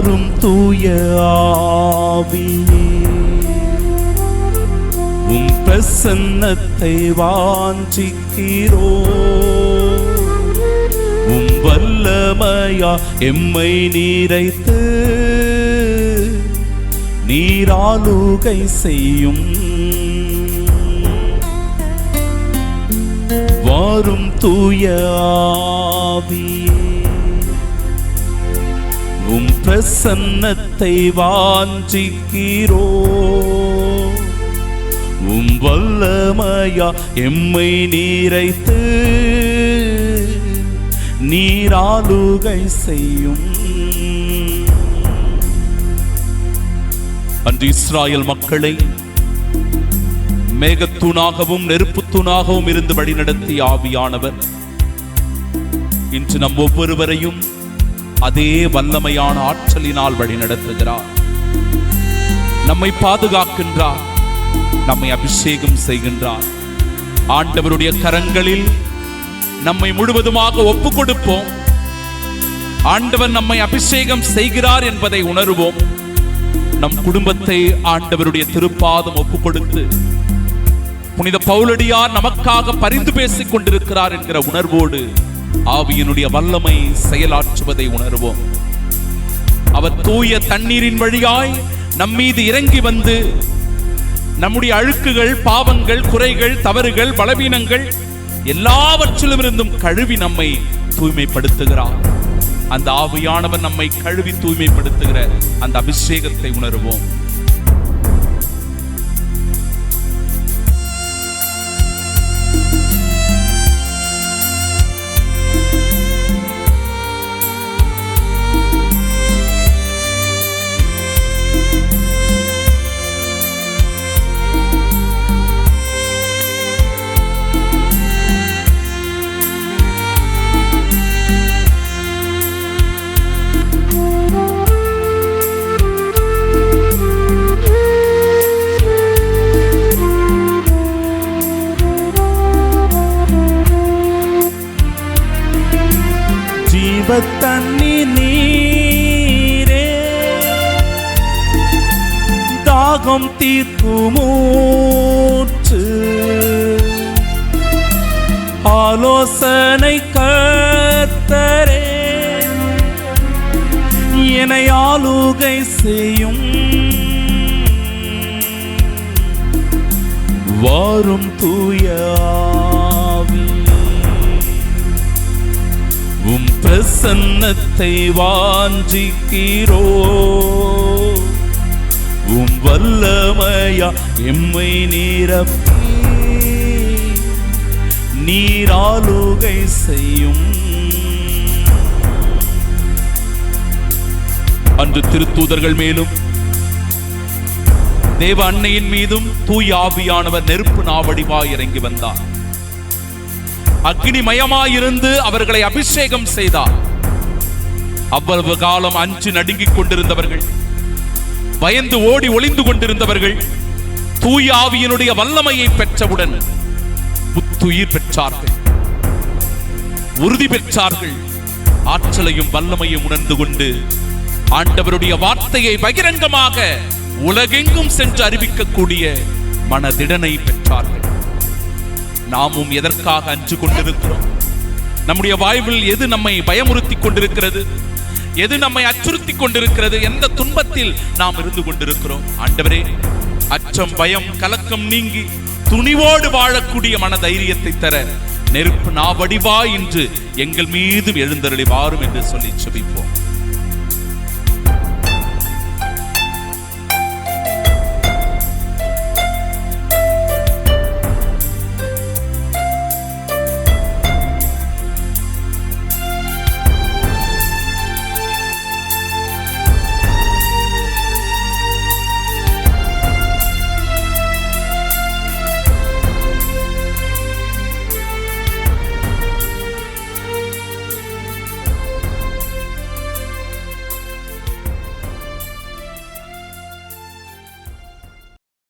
தூய ஆவியே உம் பிரசன்னத்தை வாஞ்சிக்கிறோ. உம் வல்லமையா எம்மை நீரைத்து. நீராலுகை செய்யும். வாரும் தூய ஆவியே உம் பிரசன்னத்தை வாஞ்சிக்கிறோ. உம் வல்லமையா எம்மை நீரைத்து நீராளுகை செய்யும். அன்று இஸ்ராயல் மக்களை மேகத்தூணாகவும் நெருப்புத்தூணாகவும் இருந்து வழிநடத்திய ஆவியானவர் இன்று நம் ஒவ்வொருவரையும் அதே வல்லமையான ஆற்றலினால் வழி நடத்துகிறார். நம்மை பாதுகாக்கின்றார். நம்மை அபிஷேகம் செய்கின்றார். ஆண்டவருடைய கரங்களில் நம்மை முழுவதுமாக ஒப்பு கொடுப்போம் ஆண்டவர் நம்மை அபிஷேகம் செய்கிறார் என்பதை உணர்வோம். நம் குடும்பத்தை ஆண்டவருடைய திருப்பாதம் ஒப்பு கொடுத்து புனித பவுலடியார் நமக்காக பரிந்து பேசிக் கொண்டிருக்கிறார் என்கிற உணர்வோடு ஆவியினுடைய வல்லமை செயலாற்றுவதை உணர்வோம். அவர் தூய தண்ணீரின் வழியாய் நம்மீது இறங்கி வந்து நம்முடைய அழுக்குகள் பாவங்கள் குறைகள் தவறுகள் பலவீனங்கள் எல்லாவற்றிலும் இருந்தும் கழுவி நம்மை தூய்மைப்படுத்துகிறார். அந்த ஆவியானவர் நம்மை கழுவி தூய்மைப்படுத்துகிற அந்த அபிஷேகத்தை உணர்வோம். தாகம் தீர்க்குமூற்று ஆலோசனை கத்தரே என ஆளுகை செய்யும். வாரும் தூயாவி உம் பிரசன்னத்தை வாஞ்சிக்கிறோம். உம் வல்லமையா எம்மை நீரப்பி. நீராளுகை செய்யும். அன்று திருத்தூதர்கள் மேலும் தேவ அன்னையின் மீதும் தூய் ஆவியானவர் நெருப்பு நாவடிவாய் இறங்கி வந்தார் அக்னிமயமாயிருந்து அவர்களை அபிஷேகம் செய்தார். அவ்வளவு காலம் அஞ்சு நடுங்கிக் கொண்டிருந்தவர்கள் பயந்து ஓடி ஒளிந்து கொண்டிருந்தவர்கள் தூய ஆவியினுடைய வல்லமையை பெற்றவுடன் புத்துயிர் பெற்றார்கள். உறுதி பெற்றார்கள். ஆற்றலையும் வல்லமையும் உணர்ந்து கொண்டு ஆண்டவருடைய வார்த்தையை பகிரங்கமாக உலகெங்கும் சென்று அறிவிக்கக்கூடிய மனதிடனை பெற்றார்கள். நாமும் எதற்காக அஞ்சு கொண்டிருக்கிறோம்? நம்முடைய வாழ்வில் எது நம்மை பயமுறுத்தி கொண்டிருக்கிறது? எது நம்மை அச்சுறுத்தி கொண்டிருக்கிறது எந்த துன்பத்தில் நாம் இருந்து கொண்டிருக்கிறோம்? ஆண்டவரே அச்சம் பயம் கலக்கம் நீங்கி துணிவோடு வாழக்கூடிய மன தைரியத்தை தர நெருப்பு நாவடிவா என்று எங்கள் மீதும் எழுந்தருளி வாரும் என்று சொல்லி செபிப்போம்.